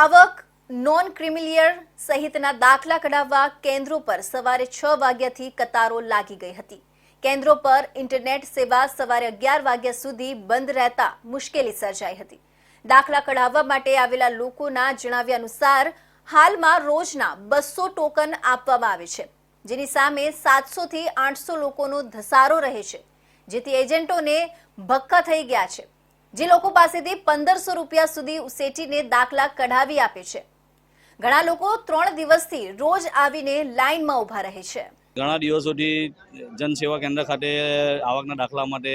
આવક non creamy layer સહિતના દાખલા કઢાવવા કેન્દ્રો પર સવારે છ વાગ્યાથી કતારો લાગી ગઈ હતી. કેન્દ્રો પર ઇન્ટરનેટ સેવા સવારે અગિયાર વાગ્યા સુધી બંધ રહેતા મુશ્કેલી સર્જાઈ હતી. દાખલા કઢાવવા માટે આવેલા લોકોના જણાવ્યા અનુસાર, હાલમાં રોજના બસો ટોકન આપવામાં આવે છે, જેની સામે સાતસો થી આઠસો લોકોનો ધસારો રહે છે, જેથી એજન્ટોને ભક્કા થઈ ગયા છે. જે લોકો પાસેથી પંદરસો રૂપિયા સુધી ઉસેટીને દાખલા કઢાવી આપે છે. ઘણા લોકો ત્રણ દિવસથી રોજ આવીને લાઇનમાં ઊભા રહે છે. ઘણા દિવસોથી જનસેવા કેન્દ્ર ખાતે આવકના દાખલા માટે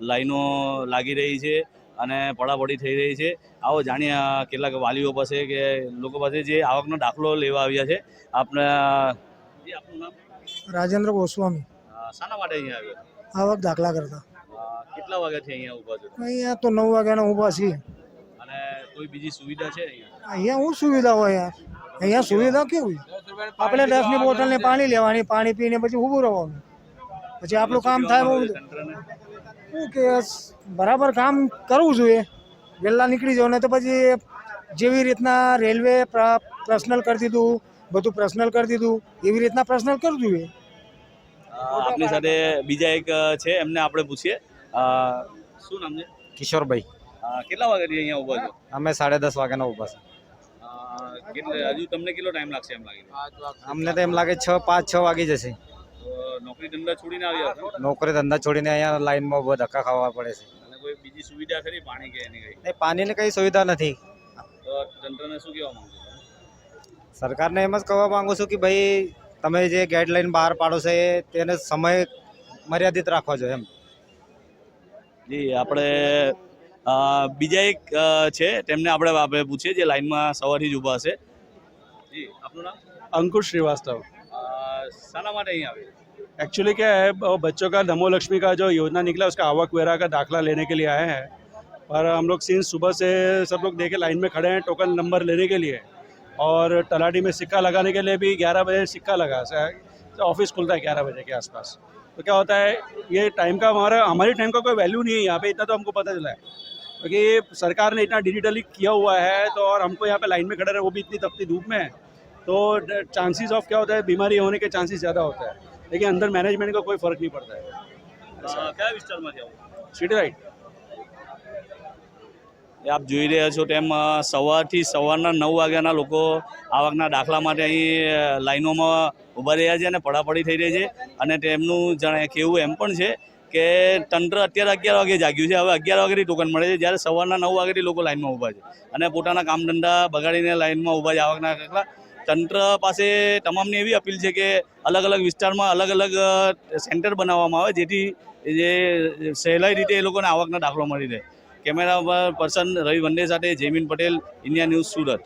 લાઈનો લાગી રહી છે અને પડાપડી થઈ રહી છે. આવો જાણીએ કેટલાક વાલીઓ પાસે કે લોકો પાસે જે આવકનો દાખલો લેવા આવ્યા છે. આપના જી, આપનું નામ? રાજેન્દ્ર ગોસ્વામી. શાના માટે અહીંયા આવ્યા? આવક દાખલા કરતા. કેટલા વાગ્યાથી અહીંયા ઊભા છો? અહીંયા તો નવ વાગ્યાના ઊભા છીએ. અને કોઈ બીજી સુવિધા છે અહીંયા? અહીંયા શું સુવિધા હોય યાર. અહીંયા સુવિધા કેવી? આપણે દસની બોટલને પાણી લેવાની પાણી પીને પછી ઊભું રહેવાનું. પછી આપણું કામ થાય શું કે બરાબર કામ કરવું જોઈએ. વહેલા નીકળી જવું ને તો પછી જેવી રીતના રેલવે પર્સનલ કરી દીધું બધું પર્સનલ કરી દીધું એવી રીતના પર્સનલ કરવું જોઈએ. આપની સાથે બીજા એક છે એમને આપણે પૂછીએ. શું નામ છે? કિશોરભાઈ. કેટલા વાગે અહીંયા ઊભા છો? અમે સાડા દસ વાગ્યાના ઊભા છે કેટલે હજુ તમને કેટલો ટાઈમ લાગશે એમ લાગે અમને તો એમ લાગે છ પાંચ છ વાગી જશે. નોકરી ધંધા છોડીને આવ્યા નોકરી ધંધા છોડીને અહીંયા લાઈનમાં બહુ ધક્કા ખાવા પડે છે. અને કોઈ બીજી સુવિધા ખરી? પાણી કે એની કઈ? નહીં પાણીની કઈ સુવિધા નથી. તો તંત્રને શું કહેવા માંગુ સરકારને એમ જ કહેવા માંગુ છું કે ભાઈ તમે જે ગાઈડલાઈન બહાર પાડો છો એ તેને સમય મર્યાદિત રાખવા જોઈએ એમ જી આપણે અ, બીજા એક અ, છે તેમને આપણે આપણે પૂછીએ જે લાઈનમાં સવારથી જ ઊભા હશે જી આપનું નામ अंकुश श्रीवास्तव અ, શાના માટે અહીંયા આવે एक्चुअली क्या है वो बच्चों का नमो लक्ष्मी का जो योजना निकला उसका आवक वेरा का दाखला लेने के लिए आए हैं पर हम लोग सीन सुबह से सब लोग देखे लाइन में खड़े हैं टोकन नंबर लेने के लिए और तलाटी में सिक्का लगाने के लिए भी ग्यारह बजे सिक्का लगा ऑफ़िस खुलता है ग्यारह बजे के आसपास। तो क्या होता है ये टाइम का हमारा हमारी टाइम का कोई वैल्यू नहीं है यहाँ पे इतना तो हमको पता चला है। क्योंकि तो सरकार ने इतना डिजिटली किया हुआ है तो और हमको यहाँ पे लाइन में खड़े रहे वो भी इतनी तपती धूप में है तो चांसेस ऑफ़ क्या होता है बीमारी होने के चांसेस ज़्यादा होता है। लेकिन अंदर मैनेजमेंट का कोई फ़र्क नहीं पड़ता है। क्या सिटी राइट એ આપ જોઈ રહ્યા છો તેમ સવારથી સવારના નવ વાગ્યાના લોકો આવકના દાખલા માટે અહીં લાઈનોમાં ઊભા રહ્યા છે અને પડાપડી થઈ રહી છે. અને તેમનું જણાય કેવું એમ પણ છે કે તંત્ર અત્યારે અગિયાર વાગે જાગ્યું છે. હવે અગિયાર વાગ્યાથી ટોકન મળે છે. જ્યારે સવારના નવ વાગ્યાથી લોકો લાઈનમાં ઊભા છે. અને પોતાના કામ ધંધા બગાડીને લાઈનમાં ઊભા છે આવકના દાખલા. તંત્ર પાસે તમામની એવી અપીલ છે કે અલગ અલગ વિસ્તારમાં અલગ અલગ સેન્ટર બનાવવામાં આવે જેથી જે સહેલાઈ રીતે એ લોકોને આવકના દાખલો મળી રહે. કેમેરા પર પર્સન રવિ વંડે સાથે જયમીન પટેલ ઇન્ડિયા ન્યૂઝ સુરત.